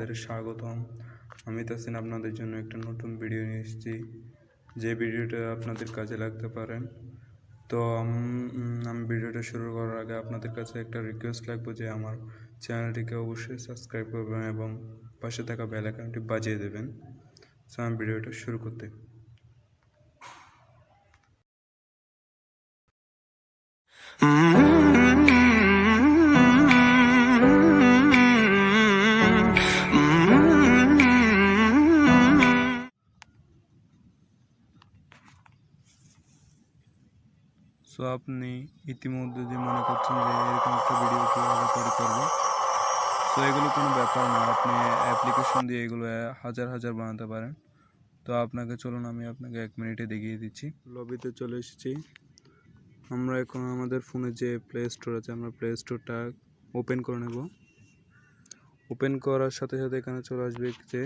আপনাদের স্বাগতম। আমি তাসিন, আপনাদের জন্য একটা নতুন ভিডিও নিয়ে এসেছি। যে ভিডিওটা আপনাদের কাজে লাগতে পারেন তো আমি ভিডিওটা শুরু করার আগে আপনাদের কাছে একটা রিকোয়েস্ট লাগবো যে আমার চ্যানেলটিকে অবশ্যই সাবস্ক্রাইব করবেন এবং পাশে থাকা বেল আইকনটি বাজিয়ে দেবেন। সো আমি ভিডিওটা শুরু করতে সো আপনি ইতিমধ্যে যে মনে করছেন যে এরকম একটা ভিডিও কীভাবে তৈরি করব? সো এগুলো কোনো ব্যাপার না, আপনি অ্যাপ্লিকেশন দিয়ে এগুলো হাজার হাজার বানাতে পারেন। তো আপনাকে চলুন, আমি আপনাকে এক মিনিটে দেখিয়ে দিচ্ছি। লবিতে চলে এসেছি। আমরা এখন আমাদের ফোনে যে প্লে স্টোর আছে, আমরা প্লে স্টোরটা ওপেন করে নেব। ওপেন করার সাথে সাথে এখানে চলে আসবে যে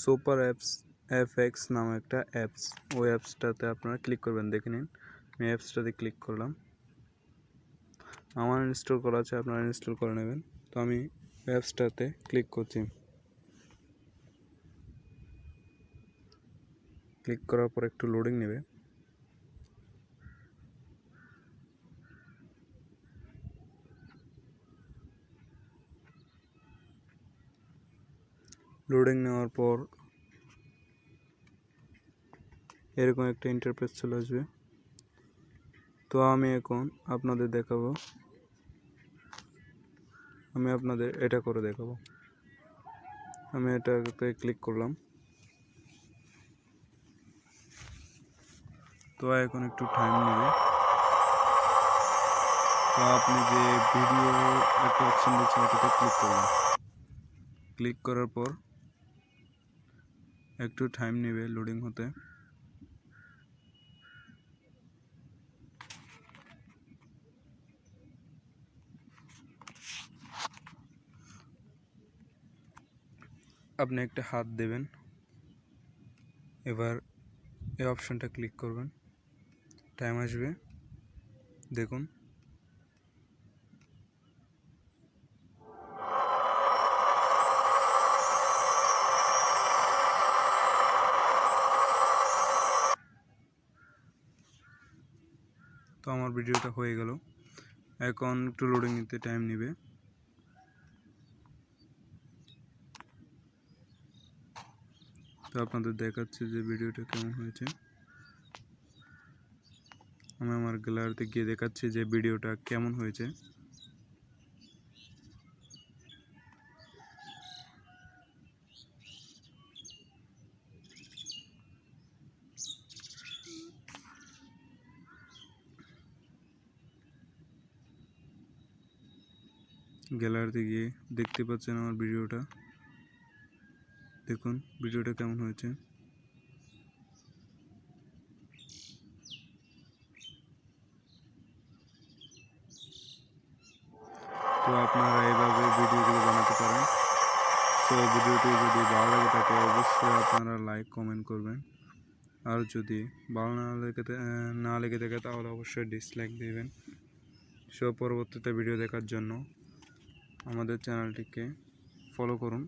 সুপার অ্যাপস এফ এক্স নামে একটা অ্যাপস ওই অ্যাপসটাতে আপনারা ক্লিক করবেন, দেখে নিন। আমি অ্যাপসটাতে ক্লিক করলাম। আমার ইনস্টল করা আছে, আপনারা ইনস্টল করে নেবেন। তো আমি অ্যাপসটাতে ক্লিক করছি। ক্লিক করার পর একটু লোডিং নেবে। লোডিং নেওয়ার পর এরকম একটা ইন্টারপ্রেস চলে আসবে। তো আমি এখন আপনাদের দেখাবো। আমি আপনাদের এটা করে দেখাবো। আমি এটাতে ক্লিক করলাম। তো এখন একটু টাইম নেবে। তো আপনি যে ভিডিও একটা অপশন দিচ্ছেন, এটাতে ক্লিক করবেন ক্লিক করার পর একটু টাইম নেবে লোডিং হতে। আপনি একটা হাত দেবেন। এবার এই অপশনটা ক্লিক করবেন। টাইম আসবে। দেখুন। তো আমার ভিডিওটা হয়ে গেল। এখন একটু লোডিং নিতে টাইম নেবে। তো আপনাদের দেখাচ্ছে যে ভিডিওটা কেমন হয়েছে। আমি আমার গ্যালারিতে গিয়ে দেখাচ্ছি যে ভিডিওটা কেমন হয়েছে। গ্যালারিতে গিয়ে দেখতে পাচ্ছেন আমার ভিডিওটা। দেখুন, ভিডিওটা কেমন হয়েছে। তো আপনারা এইভাবে ভিডিওগুলো বানাতে পারেন। তো ভিডিওটি যদি ভালো লাগে থাকে অবশ্যই আপনারা লাইক, কমেন্ট করবেন। আর যদি ভালো না লেগে না লেগে থাকে, তাহলে অবশ্যই ডিসলাইক দেবেন। সো পরবর্তীতে ভিডিও দেখার জন্য আমাদের চ্যানেলটিকে ফলো করুন।